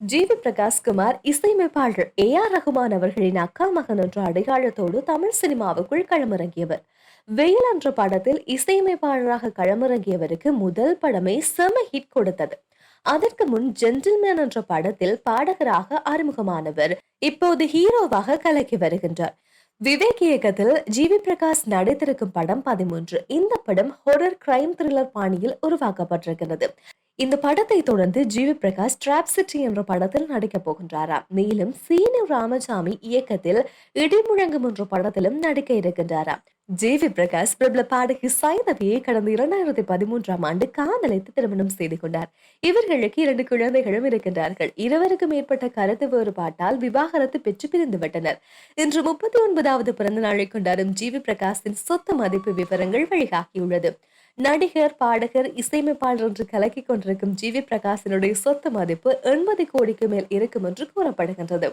GV Prakash Kumar இசையமைப்பாளர் A R Rahman அவர்களின் அக்கா மகன் என்ற அடையாளத்தோடு தமிழ் சினிமாவுக்குள் களமிறங்கியவர். வெயில் என்ற படத்தில் இசையமைப்பாளராக களமிறங்கியவருக்கு முதல் படமே செம ஹிட் கொடுத்தது. அதற்கு முன் ஜென்டில்மேன் என்ற படத்தில் பாடகராக அறிமுகமானவர் இப்போது ஹீரோவாக கலக்கி வருகின்றார். விவேக் இயக்கத்தில் ஜிவி பிரகாஷ் நடித்திருக்கும் படம் பதிமூன்று. இந்த படம் ஹொரர் கிரைம் த்ரில்லர் பாணியில் உருவாக்கப்பட்டிருக்கிறது. இந்த படத்தை தொடர்ந்து ஜிவி பிரகாஷ் ட்ராப் சிட்டி என்ற படத்தில் நடிக்கப் போகின்றாராம் மேலும் சீனு ராமசாமி இயக்கத்தில் இடிமுழங்கும் என்ற படத்திலும் நடிக்க இருக்கின்றாராம் ஜேவி பிரகாஷ் பிரபல பாடகி சைதவியை கடந்த இரண்டாயிரத்தி பதிமூன்றாம் ஆண்டு காதலித்து திருமணம் செய்து கொண்டார். இவர்களுக்கு இரண்டு குழந்தைகளும் இருக்கின்றார்கள். இருவருக்கும் மேற்பட்ட கருத்து வேறுபாட்டால் விவாகரத்து பெற்று பிரிந்து விட்டனர். இன்று முப்பத்தி ஒன்பதாவது பிறந்த நாளை கொண்டாடும் ஜிவி பிரகாஷின் சொத்து மதிப்பு விவரங்கள் வெளியாகியுள்ளது. நடிகர் பாடகர் இசையமைப்பாளர் என்று கலக்கிக் கொண்டிருக்கும் ஜி வி பிரகாஷினுடைய சொத்து மதிப்பு எண்பது கோடிக்கு மேல் இருக்கும் என்று கூறப்படுகின்றது.